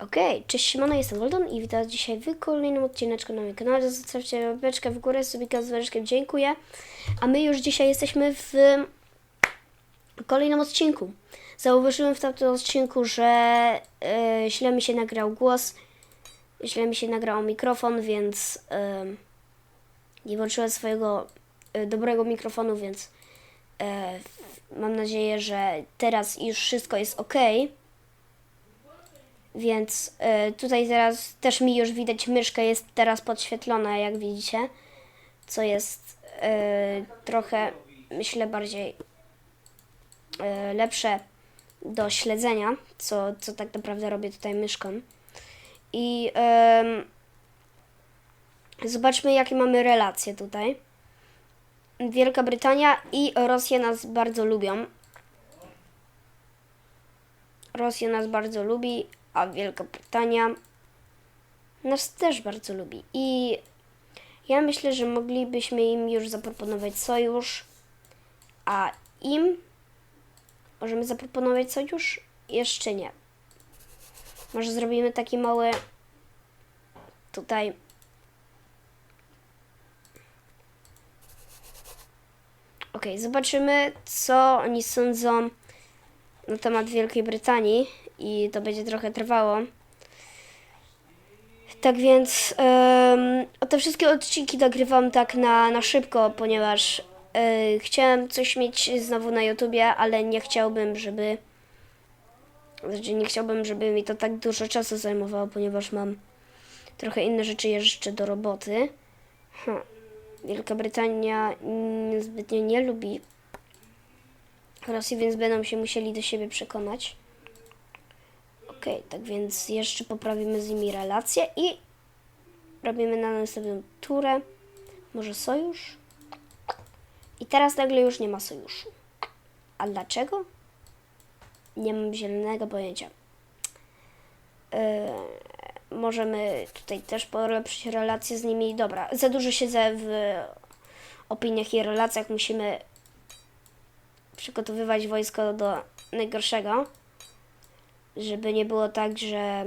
Okej, cześć Simona, jestem Goldon i witam dzisiaj w kolejnym odcineczku na moim kanale. Zostawcie łapeczkę w górę, subika z dzwoneczkiem, dziękuję. A my już dzisiaj jesteśmy w kolejnym odcinku. Zauważyłem w tamtym odcinku, że e, źle mi się nagrał głos, źle mi się nagrał mikrofon, więc e, nie włączyłem swojego e, dobrego mikrofonu, więc e, mam nadzieję, że teraz już wszystko jest ok. Więc e, tutaj teraz też mi już widać myszka jest teraz podświetlona, jak widzicie, co jest e, trochę, myślę, bardziej e, lepsze do śledzenia, co, co tak naprawdę robię tutaj myszką. I em, zobaczmy, jakie mamy relacje tutaj. Wielka Brytania i Rosja nas bardzo lubią. Rosja nas bardzo lubi, a Wielka Brytania nas też bardzo lubi. I ja myślę, że moglibyśmy im już zaproponować sojusz, a im możemy zaproponować sojusz? Jeszcze nie. Może zrobimy taki mały tutaj Okej, zobaczymy, co oni sądzą na temat Wielkiej Brytanii i to będzie trochę trwało. Tak więc o te wszystkie odcinki nagrywam tak na, na szybko, ponieważ e, chciałem coś mieć znowu na YouTubie, ale nie chciałbym, żeby znaczy nie chciałbym, żeby mi to tak dużo czasu zajmowało, ponieważ mam trochę inne rzeczy jeszcze do roboty. Hm. Wielka Brytania mm, zbytnio nie lubi Rosji, więc będą się musieli do siebie przekonać. Okej, tak więc jeszcze poprawimy z nimi relacje i robimy na następną turę. Może sojusz? I teraz nagle już nie ma sojuszu. A dlaczego? Nie mam zielonego pojęcia. Yy, możemy tutaj też polepszyć relacje z nimi. Dobra, za dużo siedzę w opiniach i relacjach. Musimy przygotowywać wojsko do najgorszego, żeby nie było tak, że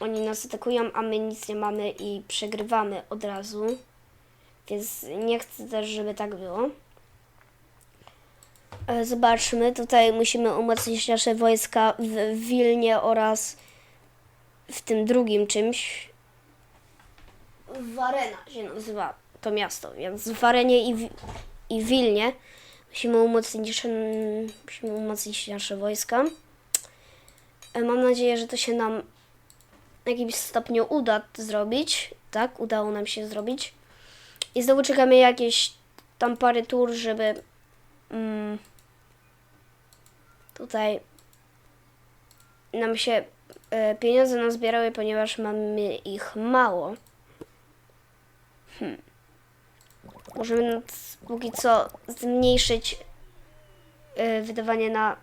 oni nas atakują, a my nic nie mamy i przegrywamy od razu. Więc nie chcę też, żeby tak było. E, Zobaczmy, tutaj musimy umocnić nasze wojska w Wilnie oraz w tym drugim czymś. Warena się nazywa to miasto, więc w Warenie i, w, i Wilnie musimy umocnić, musimy umocnić nasze wojska. E, Mam nadzieję, że to się nam w jakimś stopniu uda zrobić. Tak, udało nam się zrobić. I znowu czekamy jakieś tam parę tur, żeby mm, tutaj nam się e, pieniądze nazbierały, ponieważ mamy ich mało. Hmm. Możemy póki co zmniejszyć e, wydawanie na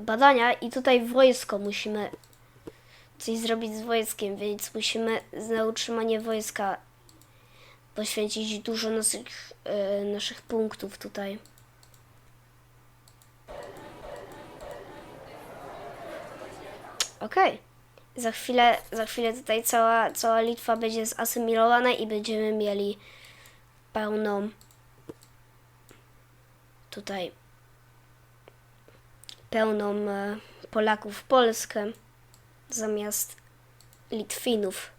badania i tutaj wojsko musimy coś zrobić z wojskiem, więc musimy na utrzymanie wojska poświęcić dużo naszych, e, naszych punktów tutaj. Okej. Za chwilę, za chwilę tutaj cała, cała Litwa będzie zasymilowana i będziemy mieli pełną tutaj pełną e, Polaków Polskę zamiast Litwinów.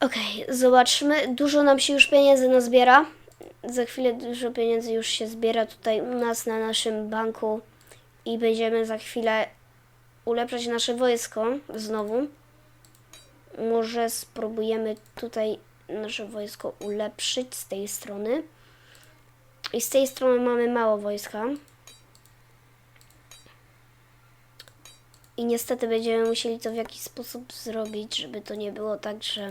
Okej, zobaczmy. Dużo nam się już pieniędzy nazbiera. Za chwilę dużo pieniędzy już się zbiera tutaj u nas na naszym banku i będziemy za chwilę ulepszać nasze wojsko znowu. Może spróbujemy tutaj nasze wojsko ulepszyć z tej strony. I z tej strony mamy mało wojska. I niestety będziemy musieli to w jakiś sposób zrobić, żeby to nie było tak, że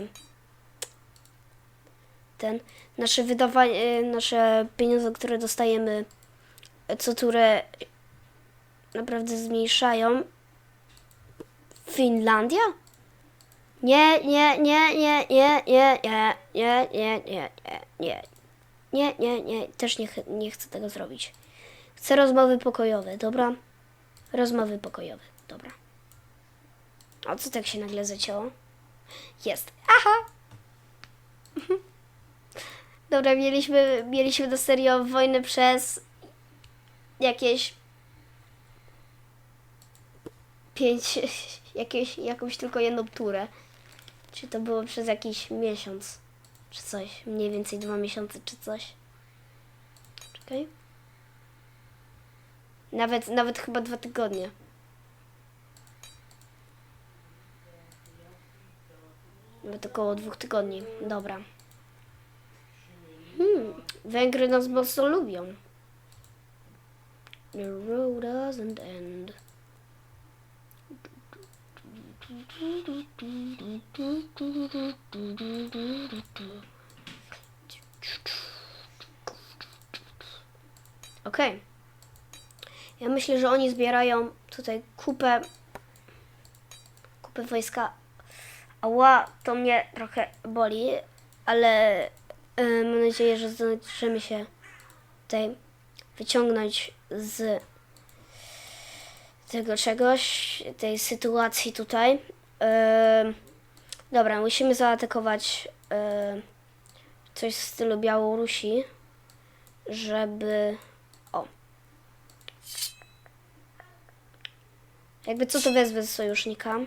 ten nasze wydawanie, nasze pieniądze, które dostajemy co turę naprawdę zmniejszają. Finlandia? Nie, nie, nie, nie, nie, nie, nie, nie, nie, nie, nie, nie, nie, nie, też nie, nie chcę tego zrobić. Chcę rozmowy pokojowe, dobra? Rozmowy pokojowe, dobra. A co tak się nagle zacięło? Jest. Aha! Dobra, mieliśmy, mieliśmy do serio wojnę przez jakieś pięć, jakieś, jakąś tylko jedną turę. Czy to było przez jakiś miesiąc, czy coś, mniej więcej dwa miesiące, czy coś. Czekaj. Nawet, nawet chyba dwa tygodnie. Nawet około dwóch tygodni. Dobra. Hmm, Węgry nas mocno lubią. The road doesn't end. Okej. Ja myślę, że oni zbierają tutaj kupę kupę wojska. Ała, to mnie trochę boli, ale y, mam nadzieję, że zdążymy się tutaj wyciągnąć z tego czegoś, tej sytuacji tutaj. Ym, dobra, musimy zaatakować coś w stylu Białorusi, żeby... O. Jakby co to wezmę z sojusznika.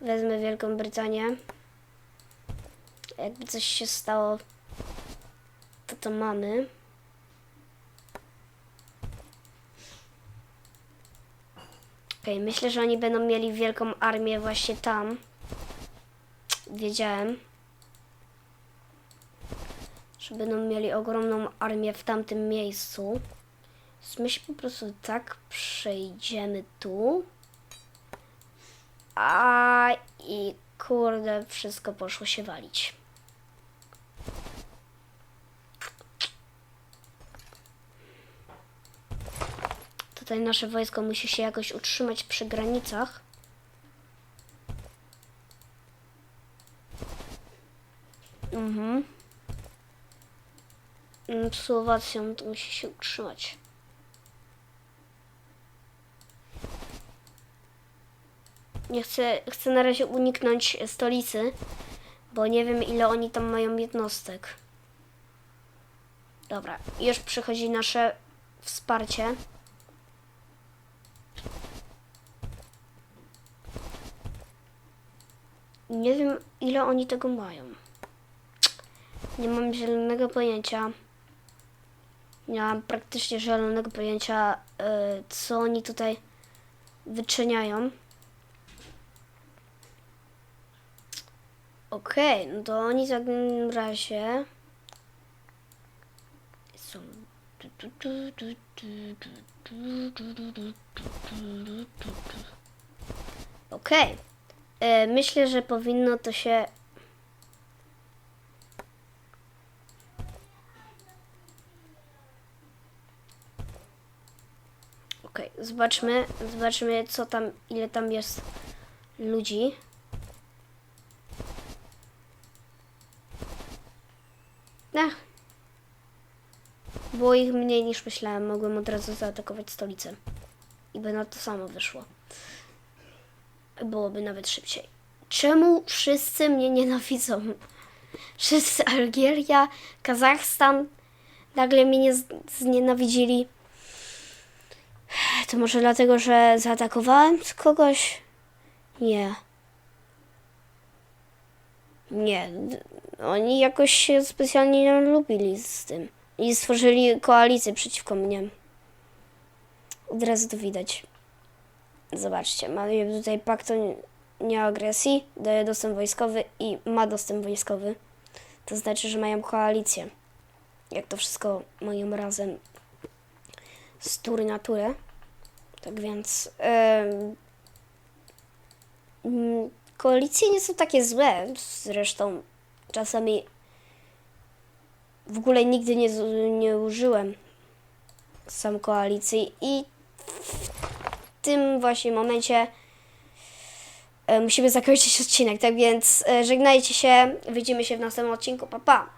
Wezmę Wielką Brytanię. Jakby coś się stało, to to mamy. Okej, myślę, że oni będą mieli wielką armię właśnie tam. Wiedziałem. Że będą mieli ogromną armię w tamtym miejscu. Więc my się po prostu tak przejdziemy tu. A i kurde, wszystko poszło się walić. Tutaj nasze wojsko musi się jakoś utrzymać przy granicach. Mhm. Mm, Słowacją to musi się utrzymać. Nie chcę, chcę na razie uniknąć stolicy, bo nie wiem ile oni tam mają jednostek. Dobra, już przychodzi nasze wsparcie. Nie wiem ile oni tego mają. Nie mam zielonego pojęcia. Nie mam praktycznie zielonego pojęcia, y, co oni tutaj wyczyniają. Okej, no to oni w takim razie są. Okej. E, Myślę, że powinno to się. Okej, zobaczmy, zobaczmy co tam, ile tam jest ludzi. Ech. Było ich mniej niż myślałem. Mogłem od razu zaatakować stolicę. I by na to samo wyszło. Byłoby nawet szybciej. Czemu wszyscy mnie nienawidzą? Wszyscy Algieria, Kazachstan nagle mnie nie znienawidzili. To może dlatego, że zaatakowałem kogoś? Nie. Nie, oni jakoś się specjalnie nie lubili z tym. I stworzyli koalicję przeciwko mnie. Od razu to widać. Zobaczcie, mamy tutaj pakt o nie- nieagresji, daje dostęp wojskowy i ma dostęp wojskowy. To znaczy, że mają koalicję. Jak to wszystko mają razem z tury na turę. Tak więc mm, koalicje nie są takie złe. Zresztą czasami w ogóle nigdy nie, nie użyłem sam koalicji i tym właśnie momencie e, musimy zakończyć odcinek. Tak więc e, żegnajcie się, widzimy się w następnym odcinku. Pa, pa!